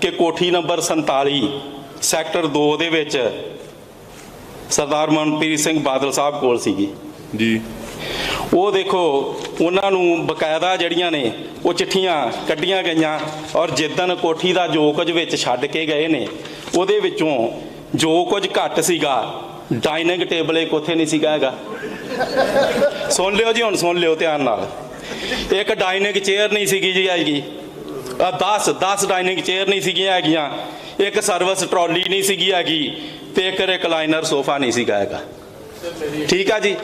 ਕਿ ਕੋਠੀ number 47 sector 2 ਦੇ ਵਿੱਚ ਸਰਦਾਰ ਮਨਪ੍ਰੀਤ ਸਿੰਘ ਬਾਦਲ ਸਾਹਿਬ ਕੋਲ ਸੀਗੀ। ਜੀ। ਉਹ ਦੇਖੋ ਉਹਨਾਂ ਨੂੰ ਬਕਾਇਦਾ ਜਿਹੜੀਆਂ ਨੇ ਉਹ ਚਿੱਠੀਆਂ ਕੱਢੀਆਂ ਗਈਆਂ ਔਰ ਜਿੱਦਣ ਕੋਠੀ ਦਾ ਜੋ ਕੁਝ ਵਿੱਚ ਛੱਡ ਕੇ ਗਏ ਨੇ ਉਹਦੇ ਵਿੱਚੋਂ ਜੋ ਕੁਝ ਘੱਟ ਸੀਗਾ ਡਾਈਨਿੰਗ ਟੇਬਲ ਇੱਕ ਉੱਥੇ ਨਹੀਂ ਸੀਗਾ ਹੈਗਾ। ਸੁਣ ਲਿਓ ਜੀ ਹੁਣ ਸੁਣ ਲਿਓ ਧਿਆਨ ਨਾਲ। ਇੱਕ ਡਾਈਨਿੰਗ ਚੇਅਰ ਨਹੀਂ ਸੀਗੀ ਜੀ ਹੈਗੀ। 10 10 ਡਾਈਨਿੰਗ ਚੇਅਰ ਨਹੀਂ ਸੀਗੀਆਂ ਹੈਗੀਆਂ ਇੱਕ ਸਰਵਿਸ ਟਰਾਲੀ ਨਹੀਂ ਸੀਗੀ ਹੈਗੀ ਤੇ ਇੱਕ ਰਿਕਲਾਈਨਰ ਸੋਫਾ ਨਹੀਂ ਸੀਗਾ ਹੈਗਾ। ਠੀਕ ਆ ਜੀ?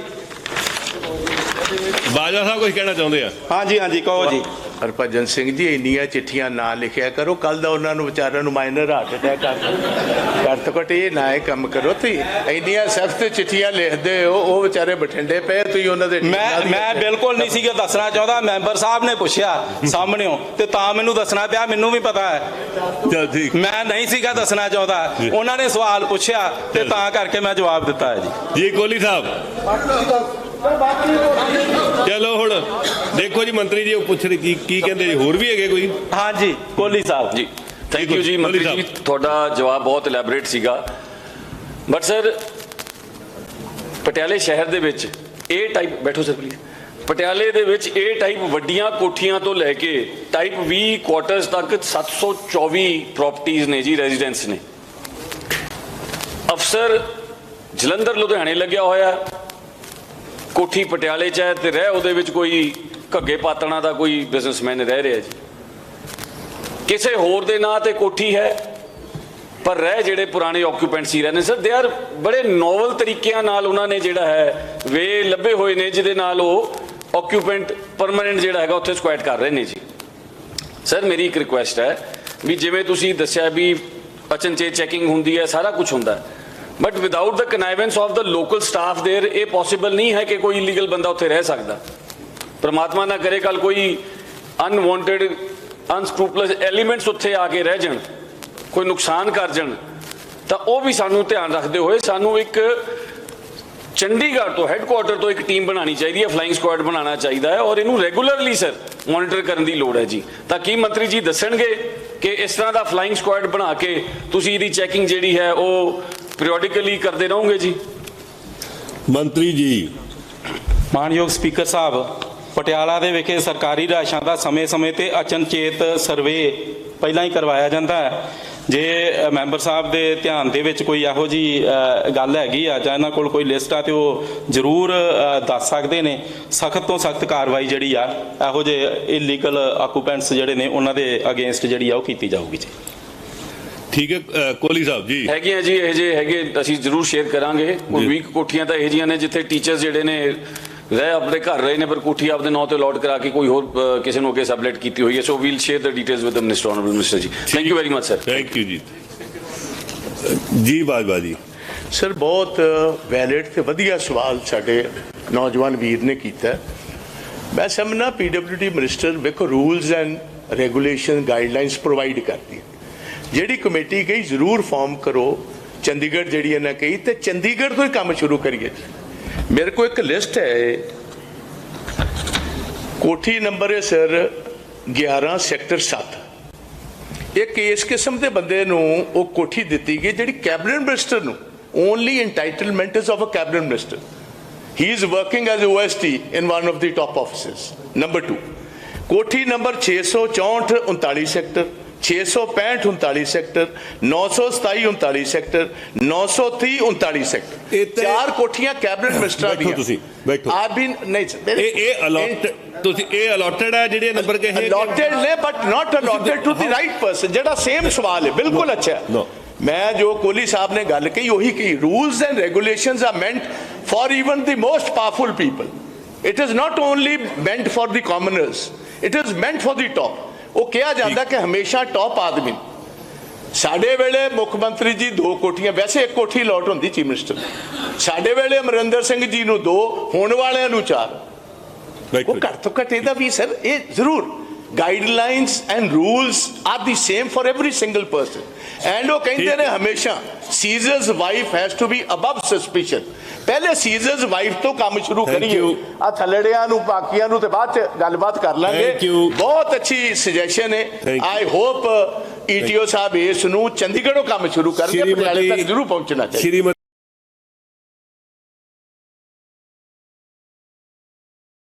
ਬਾਜਵਾ ਸਾਹਿਬ ਕੁਝ ਕਹਿਣਾ ਚਾਹੁੰਦੇ ਆ? ਹਾਂਜੀ ਹਾਂਜੀ ਕਹੋ ਜੀ। ਹਰਭਜਨ ਸਿੰਘ ਜੀ ਇੰਨੀਆਂ ਚਿੱਠੀਆਂ ਨਾ ਲਿਖਿਆ ਕਰੋ। ਕੱਲ ਦਾ ਉਹਨਾਂ ਨੂੰ ਵਿਚਾਰਿਆਂ ਨੂੰ ਮਾਈਨਰ ਹਾਰਟ ਅਟੈਕ ਆ ਗਿਆ ਘੱਟ ਤੋਂ ਘੱਟ ਇਹ ਨਾ ਇਹ ਕੰਮ ਕਰੋ। ਤੇ ਇੰਨੀਆਂ ਸਖਤ ਚਿੱਠੀਆਂ ਲਿਖਦੇ ਹੋ ਉਹ ਵਿਚਾਰੇ ਬਠਿੰਡੇ ਪਏ ਤੁਸੀਂ ਉਹਨਾਂ ਦੇ ਮੈਂ ਮੈਂ ਬਿਲਕੁਲ ਨਹੀਂ ਸੀਗਾ ਦੱਸਣਾ ਚਾਹੁੰਦਾ। ਮੈਂਬਰ ਸਾਹਿਬ ਨੇ ਪੁੱਛਿਆ ਸਾਹਮਣਿਓ ਤੇ ਤਾਂ ਮੈਨੂੰ ਦੱਸਣਾ ਪਿਆ ਮੈਨੂੰ ਵੀ ਪਤਾ ਹੈ। ਚਲ ਠੀਕ। ਮੈਂ ਨਹੀਂ ਸੀਗਾ ਦੱਸਣਾ ਚਾਹੁੰਦਾ। ਉਹਨਾਂ ਨੇ ਸਵਾਲ ਪੁੱਛਿਆ ਤੇ ਤਾਂ ਕਰਕੇ ਮੈਂ ਜਵਾਬ ਦਿੱਤਾ ਹੈ ਜੀ। ਜੀ ਕੋਹਲੀ ਸਾਹਿਬ। ਚਲੋ ਹੁਣ ਦੇਖੋ ਜੀ ਮੰਤਰੀ ਜੀ ਉਹ ਪੁੱਛ ਰਹੇ ਕੀ ਕੀ ਕਹਿੰਦੇ ਜੀ? ਹੋਰ ਵੀ ਹੈਗੇ ਕੋਈ? ਹਾਂਜੀ ਕੋਹਲੀ ਸਾਹਿਬ। ਜੀ। ਥੈਂਕ ਯੂ ਜੀ ਮੰਤਰੀ ਜੀ। ਤੁਹਾਡਾ ਜਵਾਬ ਬਹੁਤ ਇਲੈਬੋਰੇਟ ਸੀਗਾ। ਬਟ ਸਰ ਪਟਿਆਲੇ ਸ਼ਹਿਰ ਦੇ ਵਿੱਚ ਇਹ ਟਾਈਪ ਬੈਠੋ ਸਰ ਪਲੀਜ਼ ਪਟਿਆਲੇ ਦੇ ਵਿੱਚ ਇਹ ਟਾਈਪ ਵੱਡੀਆਂ ਕੋਠੀਆਂ ਤੋਂ ਲੈ ਕੇ ਟਾਈਪ 20 ਕੁਆਟਰਸ ਤੱਕ 724 ਪ੍ਰਾਪਰਟੀਆਂ ਨੇ ਜੀ ਰੈਜ਼ੀਡੈਂਸ ਨੇ। ਅਫਸਰ ਜਲੰਧਰ ਲੁਧਿਆਣੇ ਲੱਗਿਆ ਹੋਇਆ। ਕੋਠੀ ਪਟਿਆਲੇ ਚ ਹੈ ਤੇ ਰਹਿ ਉਹਦੇ ਵਿੱਚ ਕੋਈ ਘੱਗੇ ਪਾਤਣਾ ਦਾ ਕੋਈ ਬਿਜ਼ਨਸਮੈਨ ਰਹਿ ਰਿਹਾ ਜੀ। ਕਿਸੇ ਹੋਰ ਦੇ ਨਾਂ ਤੇ ਕੋਠੀ ਹੈ, ਪਰ ਰਹਿ ਜਿਹੜੇ ਪੁਰਾਣੇ ਆਕੂਪੈਂਟਸ ਸੀ ਰਹੇ ਨੇ। ਸਰ ਦੇ ਆਰ ਬੜੇ ਨੋਵਲ ਤਰੀਕਿਆਂ ਨਾਲ ਉਹਨਾਂ ਨੇ ਜਿਹੜਾ ਹੈ, ਵੇ ਲੱਭੇ ਹੋਏ ਨੇ, ਜਿਹਦੇ ਨਾਲ ਉਹ ਆਕੂਪੈਂਟ ਪਰਮਨੈਂਟ ਜਿਹੜਾ ਹੈਗਾ ਉੱਥੇ ਸਕੁਐਟ ਕਰ ਰਹੇ ਨੇ ਜੀ। ਸਰ ਮੇਰੀ ਇੱਕ ਰਿਕੁਐਸਟ ਹੈ ਵੀ ਜਿਵੇਂ ਤੁਸੀਂ ਦੱਸਿਆ ਵੀ ਅਚਨਚੇ ਚੈਕਿੰਗ ਹੁੰਦੀ ਹੈ, ਸਾਰਾ ਕੁਝ ਹੁੰਦਾ ਹੈ। but without the connivance of the local staff there ਇਹ ਪੋਸੀਬਲ ਨਹੀਂ ਹੈ ਕਿ ਕੋਈ ਇਲੀਗਲ ਬੰਦਾ ਉੱਥੇ ਰਹਿ ਸਕਦਾ ਪ੍ਰਮਾਤਮਾ ਨਾ ਕਰੇ ਕੱਲ ਕੋਈ ਅਨਵਾਂਟਡ ਅਨਸਕ੍ਰੂਪਲਸ ਐਲੀਮੈਂਟਸ ਉੱਥੇ ਆ ਕੇ ਰਹਿ ਜਾਣ ਕੋਈ ਨੁਕਸਾਨ ਕਰ ਜਾਣ ਤਾਂ ਉਹ ਵੀ ਸਾਨੂੰ ਧਿਆਨ ਰੱਖਦੇ ਹੋਏ ਸਾਨੂੰ ਇੱਕ ਚੰਡੀਗੜ੍ਹ ਤੋਂ ਹੈੱਡਕੁਆਰਟਰ ਤੋਂ ਇੱਕ ਟੀਮ ਬਣਾਉਣੀ ਚਾਹੀਦੀ ਹੈ ਫਲਾਈਂਗ ਸਕੁਆਡ ਬਣਾਉਣਾ ਚਾਹੀਦਾ ਹੈ ਔਰ ਇਹਨੂੰ ਰੈਗੂਲਰਲੀ ਸਰ ਮੋਨੀਟਰ ਕਰਨ ਦੀ ਲੋੜ ਹੈ ਜੀ ਤਾਂ ਕੀ ਮੰਤਰੀ ਜੀ ਦੱਸਣਗੇ ਕਿ ਇਸ ਤਰ੍ਹਾਂ ਦਾ ਫਲਾਈਂਗ ਸਕੁਆਡ ਬਣਾ ਕੇ ਤੁਸੀਂ ਇਹਦੀ ਚੈਕਿੰਗ ਜਿਹੜੀ ਹੈ ਉਹ ਪੀਰੀਓਡਿਕਲੀ ਕਰਦੇ ਰਹੋਗੇ ਜੀ? ਮੰਤਰੀ ਜੀ। ਮਾਨਯੋਗ ਸਪੀਕਰ ਸਾਹਿਬ ਪਟਿਆਲਾ ਦੇ ਵਿਖੇ ਸਰਕਾਰੀ ਰਾਸ਼ਾਂ ਦਾ ਸਮੇਂ-ਸਮੇਂ ਤੇ ਅਚਨਚੇਤ ਸਰਵੇ ਪਹਿਲਾਂ ਹੀ ਕਰਵਾਇਆ ਜਾਂਦਾ ਹੈ। ਜੇ ਮੈਂਬਰ ਸਾਹਿਬ ਦੇ ਧਿਆਨ ਦੇ ਵਿੱਚ ਕੋਈ ਇਹੋ ਜੀ ਗੱਲ ਹੈਗੀ ਆ ਜਾਂ ਇਹਨਾਂ ਕੋਲ ਕੋਈ ਲਿਸਟ ਆ ਤੇ ਉਹ ਜ਼ਰੂਰ ਦੱਸ ਸਕਦੇ ਨੇ। ਸਖਤ ਤੋਂ ਸਖਤ ਕਾਰਵਾਈ ਜਿਹੜੀ ਆ ਇਹੋ ਜਿਹੇ ਇਲੀਗਲ ਆਕੂਪੈਂਟਸ ਜਿਹੜੇ ਨੇ ਉਹਨਾਂ ਦੇ ਅਗੇਂਸਟ ਜਿਹੜੀ ਆ ਉਹ ਕੀਤੀ ਜਾਊਗੀ ਜੀ। ਠੀਕ ਹੈ ਅ, ਕੋਹਲੀ ਸਾਹਿਬ ਜੀ। ਹੈਗੀਆਂ ਜੀ ਇਹ ਜੇ ਹੈਗੇ ਅਸੀਂ ਜ਼ਰੂਰ ਸ਼ੇਅਰ ਕਰਾਂਗੇ। ਜੀ। ਵੀਕ ਕੋਠੀਆਂ ਤਾਂ ਇਹ ਜੀਆਂ ਨੇ ਜਿੱਥੇ ਟੀਚਰਸ ਜਿਹੜੇ ਨੇ ਰਹਿ ਆਪਣੇ ਘਰ ਰਹੇ ਨੇ ਪਰ ਕੋਠੀ ਆਪਦੇ ਨਾਂ ਤੇ ਅਲਾਟ ਕਰਾ ਕੇ ਕੋਈ ਹੋਰ ਕਿਸੇ ਨੂੰ ਅੱਗੇ ਸਬਲੇਟ ਕੀਤੀ ਹੋਈ ਹੈ। So we'll share the details with the minister honourable minister ji. Thank you very much sir thank you ji. Ji Bajwa ਜੀ। ਸਰ ਬਹੁਤ ਵੈਲਿਡ ਤੇ ਵਧੀਆ ਸਵਾਲ ਸਾਡੇ ਨੌਜਵਾਨ ਵੀਰ ਨੇ ਕੀਤਾ। ਮੈਂ ਸਮਝਣਾ ਪੀਡਬਲਯੂਡੀ ਮਿਨਿਸਟਰ ਵੇਖੋ rules and regulation guidelines provide ਕਰਦੀ ਹੈ। ਜਿਹੜੀ ਕਮੇਟੀ ਕਹੀ, ਜ਼ਰੂਰ ਫਾਰਮ ਕਰੋ। ਚੰਡੀਗੜ੍ਹ ਜਿਹੜੀ ਇਹਨਾਂ ਕਹੀ, ਤੇ ਚੰਡੀਗੜ੍ਹ ਤੋਂ ਹੀ ਕੰਮ ਸ਼ੁਰੂ ਕਰੀਏ। ਮੇਰੇ ਕੋਲ ਇੱਕ ਲਿਸਟ ਹੈ ਕੋਠੀ ਨੰਬਰ ਹੈ ਸਰ 11 ਸੈਕਟਰ 7 ਇੱਕ ਇਸ ਕਿਸਮ ਦੇ ਬੰਦੇ ਨੂੰ ਉਹ ਕੋਠੀ ਦਿੱਤੀ ਗਈ, ਜਿਹੜੀ ਕੈਬਨਿਟ ਮਿਨਿਸਟਰ ਨੂੰ only entitlement is of a cabinet minister he is working as OST in one of the top offices number 2 ਕੋਠੀ number 664 39 sector. 665 39 sector 927 39 sector 930 39 sector ਚਾਰ ਕੋਠੀਆਂ ਕੈਬਨਿਟ ਮਿਨਿਸਟਰਾਂ ਦੀਆਂ ਤੁਸੀਂ ਬੈਠੋ ਆਪ ਵੀ ਨਹੀਂ ਇਹ ਇਹ ਅਲੋਟ ਤੁਸੀਂ ਇਹ ਅਲੋਟਡ ਹੈ ਜਿਹੜੇ ਨੰਬਰ ਕਹੇ ਅਲੋਟਡ ਨੇ but not allotted to the right person ਜਿਹੜਾ ਸੇਮ ਸਵਾਲ ਹੈ ਬਿਲਕੁਲ ਅੱਛਾ ਮੈਂ ਜੋ ਕੋਹਲੀ ਸਾਹਿਬ ਨੇ ਗੱਲ ਕਹੀ ਉਹੀ ਕਹੀ rules and regulations are meant for even the most powerful people it is not only meant for the commoners it is meant for the top ਉਹ ਕਿਹਾ ਜਾਂਦਾ ਕਿ ਹਮੇਸ਼ਾ ਟਾਪ ਆਦਮੀ। ਸਾਡੇ ਵੇਲੇ ਮੁੱਖ ਮੰਤਰੀ ਜੀ ਦੋ ਕੋਠੀਆਂ ਵੈਸੇ ਇੱਕ ਕੋਠੀ ਲੋਟ ਹੁੰਦੀ ਚੀਫ ਮਿਨਿਸਟਰ ਸਾਡੇ ਵੇਲੇ ਅਮਰਿੰਦਰ ਸਿੰਘ ਜੀ ਨੂੰ ਦੋ ਹੁਣ ਵਾਲਿਆਂ ਨੂੰ ਚਾਰ। ਉਹ ਘੱਟ ਤੋਂ ਘੱਟ ਇਹਦਾ ਵੀ ਸਰ ਇਹ ਜ਼ਰੂਰ। guidelines and rules are the same for every single person. And ਉਹ ਕਹਿੰਦੇ ਨੇ ਹਮੇਸ਼ਾ Caesar's wife has to be above suspicion ਪਹਿਲੇ ਸੀਜ਼ਰਸ ਵਾਈਫ ਤੋਂ ਕੰਮ ਸ਼ੁਰੂ ਕਰੀਏ ਆ ਥੱਲੜਿਆਂ ਨੂੰ ਬਾਕੀਆਂ ਨੂੰ ਤੇ ਬਾਅਦ ਚ ਗੱਲਬਾਤ ਕਰ ਲਾਂਗੇ ਬਹੁਤ ਅੱਛੀ ਸੁਜੈਸ਼ਨ ਹੈ ਆਈ ਹੋਪ ਈਟੀਓ ਸਾਹਿਬ ਇਸ ਨੂੰ ਚੰਡੀਗੜ੍ਹੋਂ ਕੰਮ ਸ਼ੁਰੂ ਕਰਕੇ ਪਟਿਆਲੇ ਤੱਕ ਜ਼ਰੂਰ ਪਹੁੰਚਣਾ ਚਾਹੀਦਾ